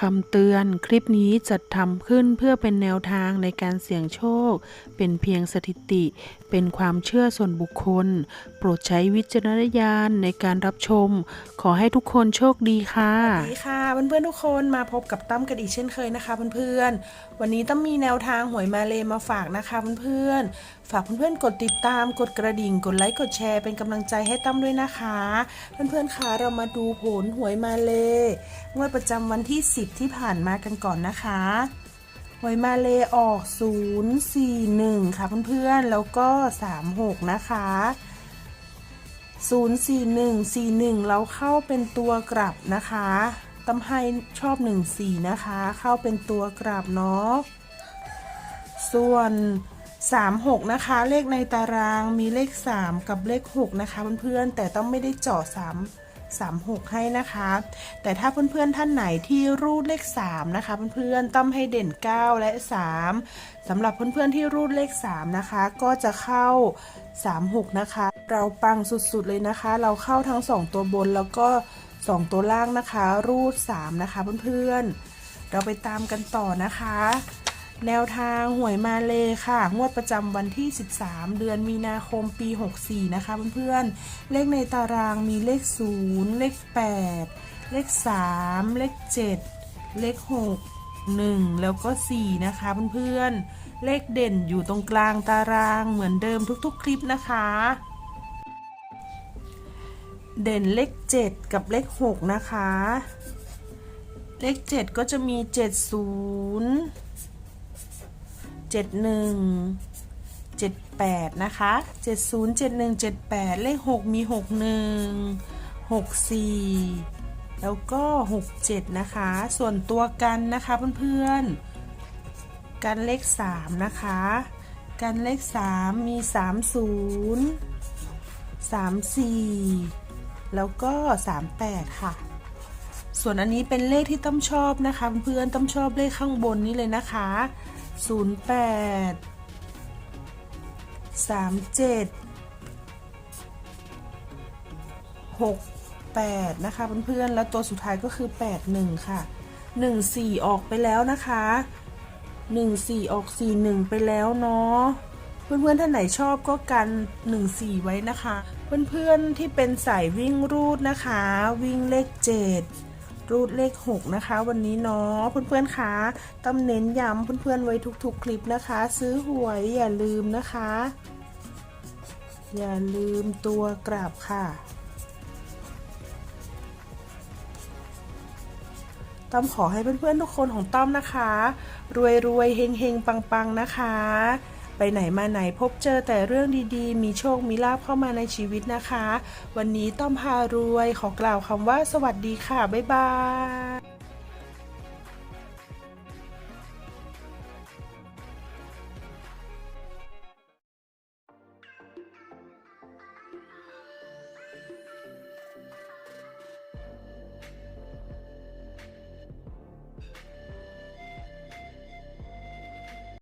คำเตือนคลิปนี้จัดทำขึ้นเพื่อเป็นแนวทางในการเสี่ยงโชค เป็นเพียงสถิติ เป็นความเชื่อส่วนบุคคล โปรดใช้วิจารณญาณในการรับชม ขอให้ทุกคนโชคดีค่ะสวัสดีค่ะเพื่อนๆทุกคนมาพบกับตั้มกันอีกเช่นเคยนะคะเพื่อนๆวันนี้ตั้มมีแนวทางหวยมาเลมาฝากนะคะเพื่อนๆฝากเพื่อนๆกดติดตามกดกระดิ่งกดไลค์กดแชร์เป็นกำลังใจให้ตั้มด้วยนะคะ เพื่อนๆคะเรามาดูผลหวยมาเลงวดประจำวันที่ 10ที่ผ่านมากันก่อนนะคะหวมาเลออก 041 ค่ะเพื่อนๆ แล้วก็ 36 นะคะ 04141 เราเข้าเป็นตัวกลับนะคะตำให้ชอบ 14 นะคะ เข้าเป็นตัวกลับเนาะ ส่วน 36 นะคะ เลขในตารางมีเลข 3 กับเลข 6 นะคะเพื่อนๆ แต่ต้องไม่ได้เจาะ3 36 ให้นะคะ แต่ถ้าเพื่อนๆท่านไหนที่รูดเลข 3 นะคะ เพื่อนๆต้องให้เด่น 9 และ 3สำหรับเพื่อนๆที่รูดเลข 3 นะคะ ก็จะเข้า 36 นะคะ เราปังสุดๆเลยนะคะ เราเข้าทั้ง 2 ตัวบนแล้วก็ 2 ตัวล่างนะคะ รูด 3 นะคะเพื่อนๆเราไปตามกันต่อนะคะ แนวทางหวยมาเลยค่ะ งวดประจำวันที่ 13 เดือนมีนาคมปี 64 นะคะเพื่อนๆ เลขในตารางมีเลข 0 เลข 8 เลข 3 เลข 7 เลข 6 1 แล้วก็ 4 นะคะเพื่อนๆ เลขเด่นอยู่ตรงกลางตารางเหมือนเดิมทุกๆ คลิปนะคะ เด่นเลข 7 กับเลข 6 นะคะ เลข 7 ก็จะมี 70 เจ็ดหนึ่งเจ็ดแปดนะคะเจ็ดศูนย์เจ็ดหนึ่งเจ็ดแปดเลขหกมีหกหนึ่งหกสี่แล้วก็หกเจ็ดนะคะ ส่วนตัวกันนะคะเพื่อนๆ กันเลขสามนะคะ กันเลขสามมีสามศูนย์สามสี่แล้วก็สามแปดค่ะ ส่วนอันนี้เป็นเลขที่ต้มชอบนะคะ เพื่อนๆต้มชอบเลขข้างบนนี้เลยนะคะ 08 37 68นะคะเพื่อนๆแล้วตัวสุดท้ายก็คือ81ค่ะ14ออกไปแล้วนะคะ14ออก41ไปแล้วเนาะเพื่อนๆท่านไหนชอบก็กัน14ไว้นะคะ เพื่อนๆที่เป็นสายวิ่งรูดนะคะ วิ่งเลข7 รูดเลข 6 นะคะ วันนี้เนาะเพื่อนๆคะต้องเน้นย้ำเพื่อนๆไว้ทุกๆ คลิปนะคะ ซื้อหวยอย่าลืมนะคะ อย่าลืมตัวกลับค่ะต้อมขอให้เพื่อนๆทุกคนของต้อมนะคะ รวยรวยๆเฮงเฮงปังปังๆ นะคะ ไปไหนมาไหนพบเจอแต่เรื่องดีๆ มีโชคมีลาภเข้ามาในชีวิตนะคะ วันนี้ต้อมพารวยขอกล่าวคำว่าสวัสดีค่ะ บ๊ายบาย